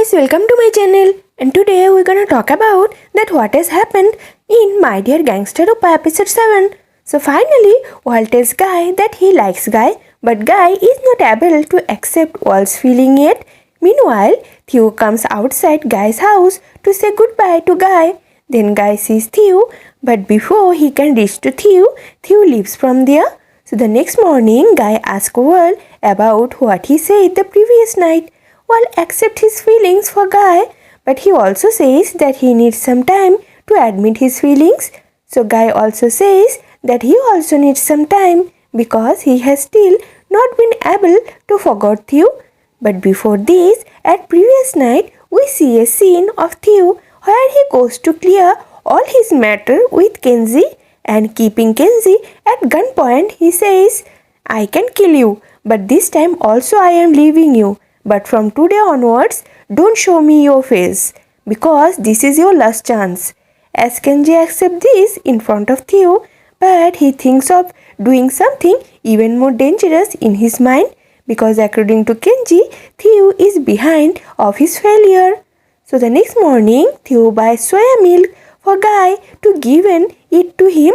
guys, welcome to my channel. And today we're gonna talk about that what has happened in My Dear Gangster Rupa episode 7. So finally, Walt tells Guy that he likes Guy, but Guy is not able to accept Walt's feeling yet. Meanwhile, Theo comes outside Guy's house to say goodbye to Guy. Then Guy sees Theo, but before he can reach to Theo, Theo leaves from there. So the next morning, Guy asks Walt about what he said the previous night. Walt accept his feelings for Guy, but he also says that he needs some time to admit his feelings. So Guy also says that he also needs some time because he has still not been able to forget Theo. But before this, at previous night, we see a scene of Theo where he goes to clear all his matter with Kenzie and keeping Kenzie at gunpoint, he says, I can kill you, but this time also I am leaving you. But from today onwards, don't show me your face because this is your last chance. As Kenji accepts this in front of Theo, but he thinks of doing something even more dangerous in his mind because according to Kenji, Theo is behind of his failure. So the next morning, Theo buys soya milk for Guy to give it to him.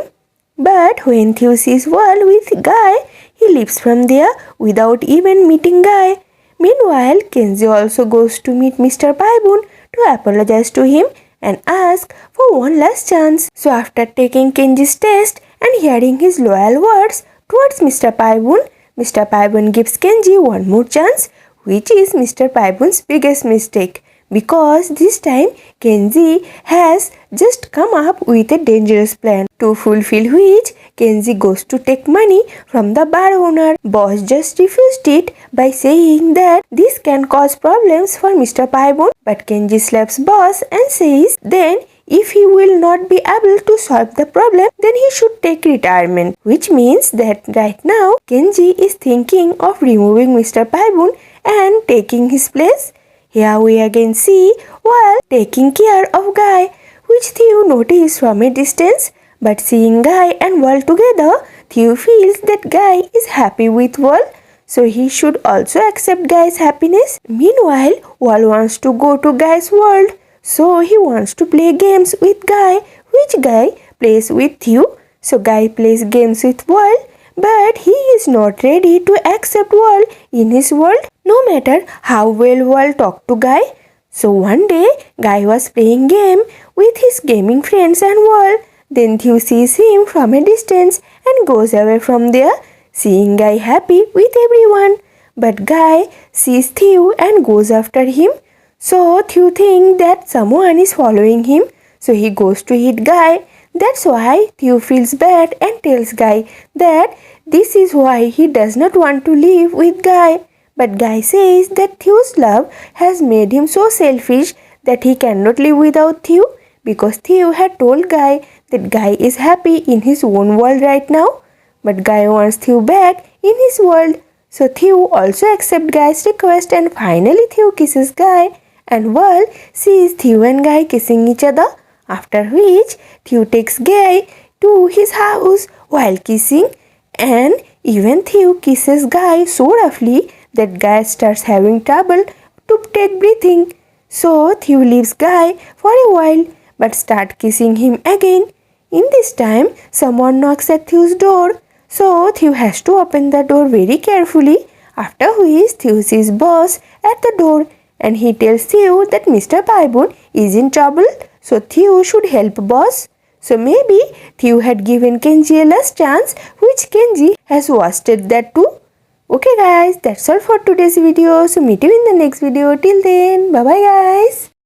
But when Theo sees Walt with Guy, he leaves from there without even meeting Guy. Meanwhile, Kenji also goes to meet Mr. Paibun to apologize to him and ask for one last chance. So after taking Kenji's test and hearing his loyal words towards Mr. Paibun, Mr. Paibun gives Kenji one more chance, which is Mr. Paibun's biggest mistake because this time Kenji has just come up with a dangerous plan to fulfill which Kenji goes to take money from the bar owner. Boss just refused it by saying that this can cause problems for Mr. Paibun but Kenji slaps boss and says then if he will not be able to solve the problem, then he should take retirement. Which means that right now, Kenji is thinking of removing Mr. Paibun and taking his place. Here we again see while taking care of Guy, which Theo notices from a distance. But seeing Guy and Walt together, Theo feels that Guy is happy with Walt, so he should also accept Guy's happiness. Meanwhile, Walt wants to go to Guy's world, so he wants to play games with Guy, which Guy plays with Theo. So Guy plays games with Walt but he is not ready to accept Walt in his world no matter how well Walt talked to Guy. So one day, Guy was playing game with his gaming friends and Walt. Then Theo sees him from a distance and goes away from there, seeing Guy happy with everyone. But Guy sees Theo and goes after him. So Theo thinks that someone is following him. So he goes to hit Guy that's why Theo feels bad and tells Guy that this is why he does not want to live with Guy. But Guy says that Theo's love has made him so selfish that he cannot live without Theo because Theo had told Guy that Guy is happy in his own world right now. But Guy wants Theo back in his world. So Theo also accepts Guy's request and finally Theo kisses Guy and Walt sees Theo and Guy kissing each other after which Theo takes Guy to his house while kissing and even Theo kisses Guy so roughly that Guy starts having trouble to take breathing. So Theo leaves Guy for a while but start kissing him again. In this time, someone knocks at Theo's door. So Theo has to open the door very carefully. After which Theo sees boss at the door and he tells Theo that Mr. Paibun is in trouble so Theo should help boss. So maybe Theo had given Kenji a last chance which Kenji has wasted that too. Okay guys, that's all for today's video. So meet you in the next video. Till then, bye bye guys.